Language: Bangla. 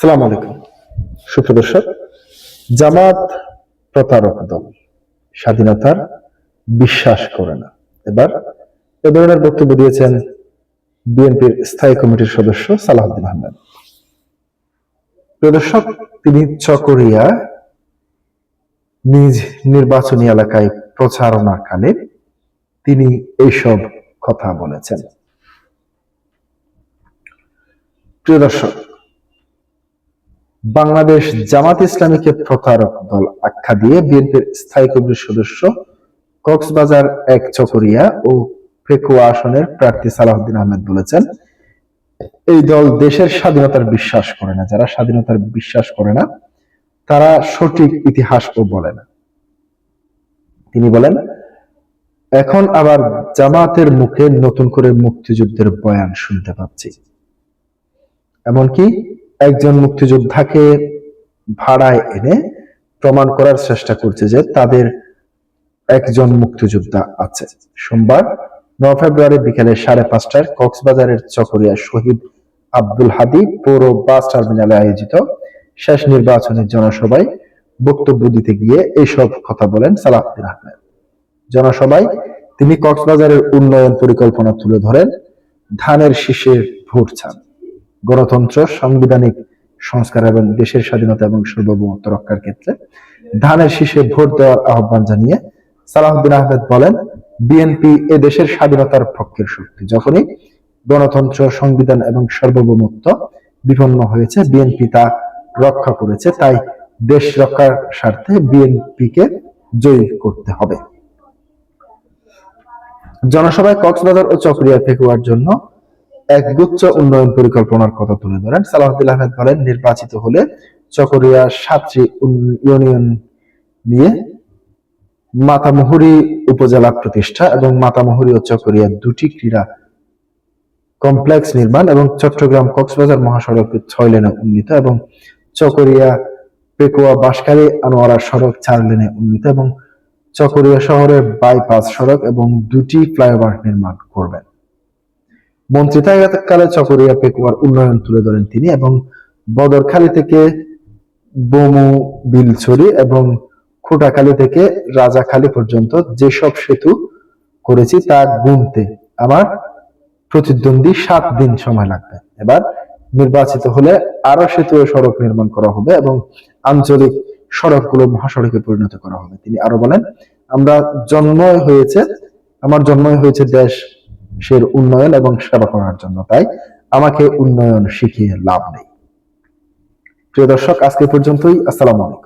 সালাম আলাইকুম। সুপ্রদর্শক জামাত প্রতারক দল স্বাধীনতার বিশ্বাস করে না। এবার এ ধরনের বক্তব্য দিয়েছেন বিএনপির স্থায়ী কমিটির সদস্য সালাহউদ্দিন আহমেদ। প্রদর্শক তিনি চকরিয়া নিজ নির্বাচনী এলাকায় প্রচারণাকালে তিনি এইসব কথা বলেছেন। প্রিয় দর্শক বাংলাদেশ জামাত ইসলামীকে প্রতারক দল আখ্যা দিয়ে বিএনপির স্থায়ী কমিটির সদস্য কক্সবাজার এক চকরিয়া ও পেকুয়া আসনের প্রার্থী সালাউদ্দিন আহমেদ বলেছেন, এই দল দেশের স্বাধীনতার বিশ্বাস করে না। যারা স্বাধীনতার বিশ্বাস করে না, তারা সঠিক ইতিহাস ইতিহাসও বলে না। তিনি বলেন, এখন আবার জামাতের মুখে নতুন করে মুক্তিযুদ্ধের বয়ান শুনতে পাচ্ছি। এমনকি একজন মুক্তিযোদ্ধাকে ভাড়ায় এনে প্রমাণ করার চেষ্টা করছে যে তাদের একজন মুক্তিযোদ্ধা আছে। সোমবার ন ফেব্রুয়ারি বিকেলে সাড়ে পাঁচটায় কক্সবাজারের চকরিয়া শহীদ আব্দুল হাদি পৌর বাস টার্মিনালে আয়োজিত শেষ নির্বাচনের জনসভায় বক্তব্য দিতে গিয়ে এইসব কথা বলেন সালাউদ্দিন আহমেদ। জনসভায় তিনি কক্সবাজারের উন্নয়ন পরিকল্পনা তুলে ধরেন, ধানের শীষে ভোট চান। গণতন্ত্র, সাংবিধানিক সংস্কার এবং দেশের স্বাধীনতা এবং সার্বভৌমত্ব রক্ষার ক্ষেত্রে ধানের শীষে ভোট দেওয়ার আহ্বান জানিয়ে সালাউদ্দিন আহমেদ বলেন, বিএনপি এ দেশের স্বাধীনতার পক্ষের শক্তি। যখনই গণতন্ত্র, সংবিধান এবং সার্বভৌমত্ব বিপন্ন হয়েছে, বিএনপি তা রক্ষা করেছে, তাই দেশ রক্ষার স্বার্থে বিএনপিকে জয়ী করতে হবে। জনসভায় কক্সবাজার ও চকরিয়া ফেকুয়ার জন্য একগুচ্ছ উন্নয়ন পরিকল্পনার কথা তুলে ধরেন। সালাহুদ্দিন আহমেদ বলেন, নির্বাচিত হলে চকরিয়া সাতটি ইউনিয়ন নিয়ে মাতামুহুরি উপজেলা প্রতিষ্ঠা এবং মাতামুহুরি ও চকরিয়া দুটি ক্রীড়া কমপ্লেক্স নির্মাণ এবং চট্টগ্রাম কক্সবাজার মহাসড়ক ছয় লেনে উন্নীত এবং চকরিয়া পেকুয়া বাঁশখালী আনোয়ারা সড়ক চার লেনে উন্নীত এবং চকরিয়া শহরের বাইপাস সড়ক এবং দুটি ফ্লাইওভার নির্মাণ করবেন। মন্ত্রিতাকালে চকরিয়া পেকুয়ার উন্নয়ন তুলে ধরেন তিনি এবং বদরখালী থেকে বমু, বিলছড়ি এবং খুঁটাখালী থেকে রাজাখালী পর্যন্ত যেসব সেতু করেছি তা গুনতে আমার প্রতিদ্বন্দ্বী সাত দিন সময় লাগবে। এবার নির্বাচিত হলে আরও সেতু সড়ক নির্মাণ করা হবে এবং আঞ্চলিক সড়কগুলো মহাসড়কে পরিণত করা হবে। তিনি আরও বলেন, আমরা জন্মই হয়েছে, আমার জন্মই হয়েছে দেশ সের উন্নয়ন এবং সেবা করার জন্য। তাই আমাকে উন্নয়ন শিখিয়ে লাভ নেই। প্রিয় দর্শক, আজকে পর্যন্তই। আসসালামু আলাইকুম।